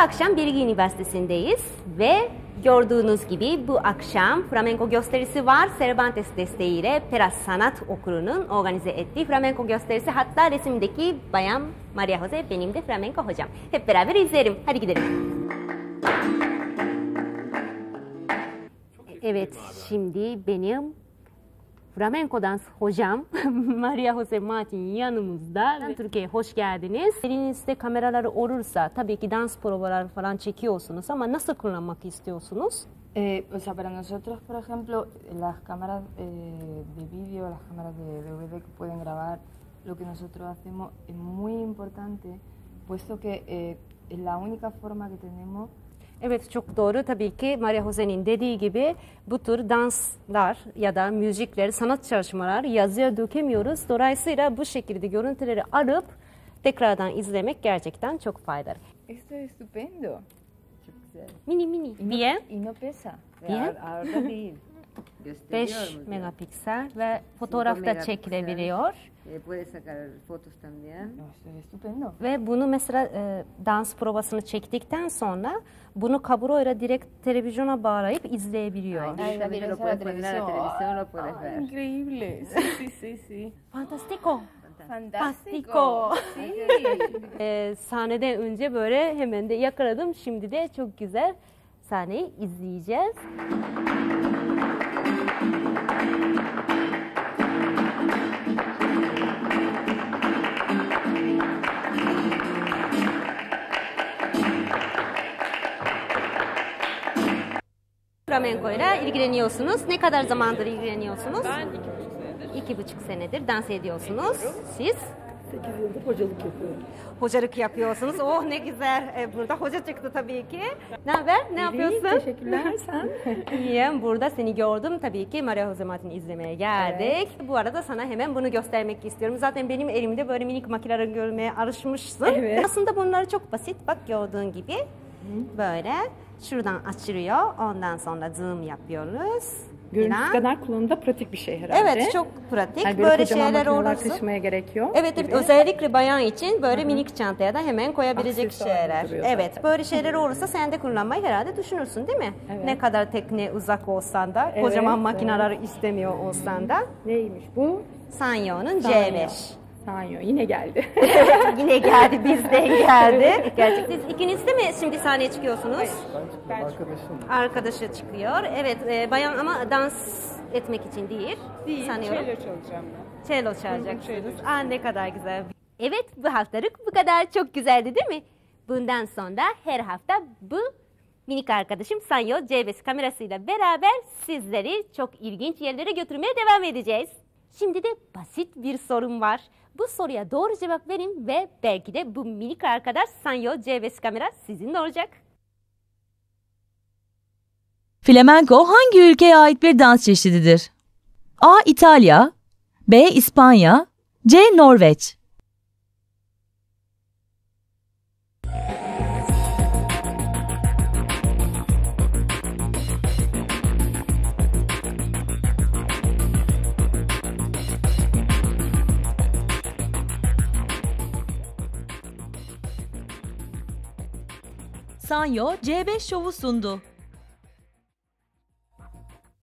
akşam Bilgi Üniversitesi'ndeyiz ve gördüğünüz gibi bu akşam flamenco gösterisi var. Cervantes desteğiyle Peras Sanat Okulu'nun organize ettiği flamenco gösterisi. Hatta resimdeki bayan Maria Jose benim de flamenco hocam. Hep beraber izleyelim. Hadi gidelim. Evet, şimdi benim flamenco dans hocam Maria Jose Martin yanımızda. Türkiye'ye hoş geldiniz. Elinizde kameraları olursa tabii ki dans provaları falan çekiyorsunuz ama nasıl kullanmak istiyorsunuz? Eh, o sea, para nosotros, por ejemplo, las cámaras eh, de vídeo, las cámaras de DVD que pueden grabar lo que nosotros hacemos es muy importante, puesto que eh, es la única forma que tenemos Evet çok doğru. Tabii ki Maria Jose'nin dediği gibi bu tür danslar ya da müzikler, sanat çalışmalar yazıya dökemiyoruz. Dolayısıyla bu şekilde görüntüleri alıp tekrardan izlemek gerçekten çok faydalı. Esto es estupendo. Çok güzel. Mini mini. Y no, Bien. y no pesa. Bien. ağır, ağır değil. Gösteriyor 5 mu? megapiksel ve fotoğraf da çekilebiliyor. Estupendo. Ve bunu mesela e, dans provasını çektikten sonra bunu kabloyla direkt televizyona bağlayıp izleyebiliyor. Ah, increíble. Sí, sí, sí. Fantastico. Fantástico. Sí. Ee, sahneden önce böyle hemen de yakaladım. Şimdi de çok güzel sahneyi izleyeceğiz. Flamenco ile ilgileniyorsunuz. Ne kadar zamandır ilgileniyorsunuz? Ben iki buçuk senedir. İki buçuk senedir dans ediyorsunuz. Siz? 8 yıldır hocalık yapıyorum. Hocalık yapıyorsunuz. Oh ne güzel. Ee, burada hoca çıktı tabii ki. Ne haber? Ne yapıyorsun? Teşekkürler sen. İyiyim. Burada seni gördüm. Tabii ki Maria Jose Martin'i izlemeye geldik. Bu arada sana hemen bunu göstermek istiyorum. Zaten benim elimde böyle minik makineleri görmeye alışmışsın. Evet. Aslında bunlar çok basit. Bak gördüğün gibi. Böyle şuradan açılıyor. Ondan sonra zoom yapıyoruz. Görüntüsü Falan. kadar kullanımda pratik bir şey herhalde. Evet çok pratik. Yani böyle, böyle, şeyler olursa. taşımaya gerek yok. Evet evet gibi. özellikle bayan için böyle minik çantaya da hemen koyabilecek Aksesuar şeyler. Evet zaten. böyle şeyler olursa sen de kullanmayı herhalde düşünürsün değil mi? Evet. Ne kadar tekne uzak olsan da Evet, kocaman evet. makineleri istemiyor olsan da Neymiş bu? Sanyo'nun Sanyo. C5. Sanyo yine geldi. Yine geldi bizden geldi. Gerçekten siz ikiniz de mi şimdi sahneye çıkıyorsunuz? Arkadaşı çıkıyor. Evet e, bayan ama dans etmek için değil. Değil, sanıyorum. cello çalacağım ben. Cello çalacaksınız. Aa ne kadar güzel. Evet bu haftalık bu kadar çok güzeldi değil mi? Bundan sonra her hafta bu minik arkadaşım Sanyo C5 kamerasıyla beraber sizleri çok ilginç yerlere götürmeye devam edeceğiz. Şimdi de basit bir sorum var. Bu soruya doğru cevap verin ve belki de bu minik arkadaş Sanyo C5 kamera sizin olacak. Flamenco hangi ülkeye ait bir dans çeşididir? A. İtalya B. İspanya C. Norveç Sanyo C5 şovu sundu.